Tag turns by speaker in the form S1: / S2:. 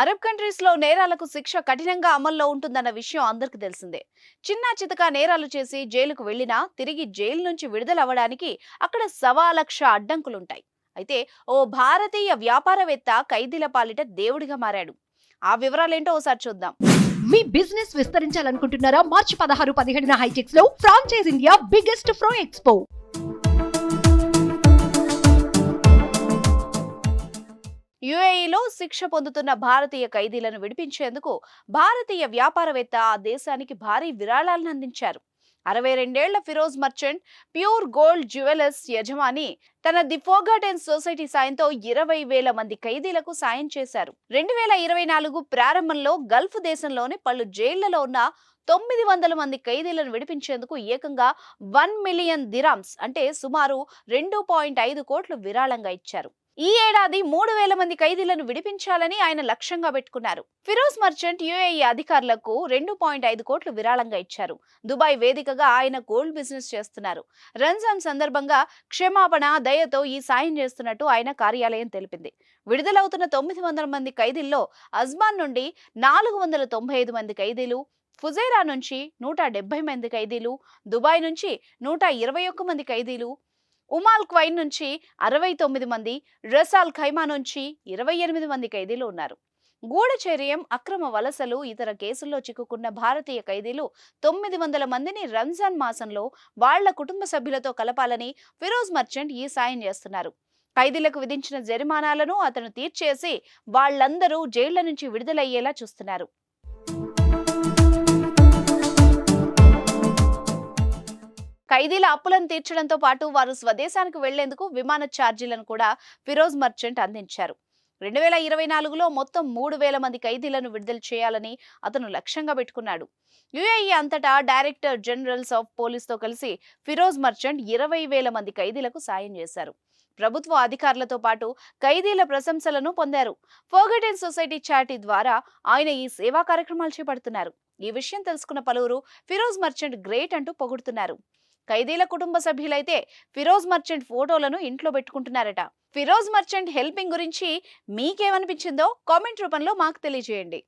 S1: Arab కంట్రీస్లో నేరాలకు శిక్ష కఠినంగా అమల్లో ఉంటుందన్న విషయం అందరికీ తెలిసిందే. చిన్న చితక నేరాలు చేసి జైలుకు వెళ్ళినా తిరిగి జైలు నుంచి విడుదలవ్వడానికి అక్కడ సవా లక్ష అడ్డంకులుంటాయి. అయితే ఓ భారతీయ వ్యాపారవేత్త ఖైదీల పాలిట దేవుడిగా మారాడు. ఆ వివరాలేంటో ఓసారి చూద్దాం.
S2: మీ బిజినెస్ విస్తరించాలనుకుంటున్నారా? మార్చి పదహారు పదిహేడున హైటెక్స్లో franchise India biggest fro expo.
S1: యుఏఈలో శిక్ష పొందుతున్న భారతీయ ఖైదీలను విడిపించేందుకు భారతీయ వ్యాపారవేత్త ఆ దేశానికి భారీ విరాళాలను అందించారు. అరవై రెండేళ్ళ Firoz Merchant Pure Gold Jewellers యజమాని తన ది ఫోగాటెన్ సొసైటీ సాయంతో ఇరవై వేల మంది ఖైదీలకు సాయం చేశారు. రెండు వేల ఇరవై నాలుగు ప్రారంభంలో గల్ఫ్ దేశంలోని పలు జైళ్ళలో ఉన్న తొమ్మిది వందల మంది ఖైదీలను విడిపించేందుకు ఏకంగా వన్ మిలియన్ దిరామ్స్ అంటే సుమారు రెండు పాయింట్ ఐదు కోట్లు విరాళంగా ఇచ్చారు. ఈ ఏడాది మూడు వేల మంది ఖైదీలను విడిపించాలని ఆయన లక్ష్యంగా పెట్టుకున్నారు. ఫిరోజ్ మర్చెంట్ యుఏఈ అధికారులకు రెండు పాయింట్ ఐదు కోట్లు విరాళంగా ఇచ్చారు. దుబాయ్ వేదికగా ఆయన గోల్డ్ బిజినెస్ చేస్తున్నారు. రంజాన్ సందర్భంగా క్షమాపణ దయతో ఈ సాయం చేస్తున్నట్టు ఆయన కార్యాలయం తెలిపింది. విడుదలవుతున్న తొమ్మిది వందల మంది ఖైదీల్లో అజ్మాన్ నుండి నాలుగు వందల తొంభై ఐదు మంది ఖైదీలు ఫుజైరా నుంచి నూట డెబ్బై మంది ఖైదీలు దుబాయ్ నుంచి నూట ఇరవై ఒక్క మంది ఖైదీలు ఉమాల్ క్వైన్ నుంచి అరవై తొమ్మిది మంది రసాల్ ఖైమా నుంచి ఇరవై ఎనిమిది మంది ఖైదీలు ఉన్నారు. గూఢచర్యం అక్రమ వలసలు ఇతర కేసుల్లో చిక్కుకున్న భారతీయ ఖైదీలు తొమ్మిది వందల మందిని రంజాన్ మాసంలో వాళ్ళ కుటుంబ సభ్యులతో కలపాలని ఫిరోజ్ మర్చెంట్ ఈ సాయం చేస్తున్నారు. ఖైదీలకు విధించిన జరిమానాలను అతను తీర్చేసి వాళ్ళందరూ జైళ్ళ నుంచి విడుదలయ్యేలా చూస్తున్నారు. ఖైదీల అప్పులను తీర్చడంతో పాటు వారు స్వదేశానికి వెళ్ళేందుకు విమాన ఛార్జీలను కూడా ఫిరోజ్ మర్చెంట్ అందించారు. రెండు వేల ఇరవై నాలుగులో మొత్తం మూడు వేల మంది ఖైదీలను విడుదల చేయాలని అతను లక్ష్యంగా పెట్టుకున్నాడు. యుఏఈ అంతటా డైరెక్టర్ జనరల్స్ ఆఫ్ పోలీస్తో కలిసి ఫిరోజ్ మర్చెంట్ ఇరవై వేల మంది ఖైదీలకు సాయం చేశారు. ప్రభుత్వ అధికారులతో పాటు ఖైదీల ప్రశంసలను పొందారు. ఫోగటెన్ సొసైటీ చాటి ద్వారా ఆయన ఈ సేవా కార్యక్రమాలు చేపడుతున్నారు. ఈ విషయం తెలుసుకున్న పలువురు ఫిరోజ్ మర్చెంట్ గ్రేట్ అంటూ పొగుడుతున్నారు. ఖైదీల కుటుంబ సభ్యులైతే ఫిరోజ్ మర్చెంట్ ఫోటోలను ఇంట్లో పెట్టుకుంటున్నారట. ఫిరోజ్ మర్చెంట్ హెల్పింగ్ గురించి మీకేమనిపించిందో కామెంట్ రూపంలో మాకు తెలియజేయండి.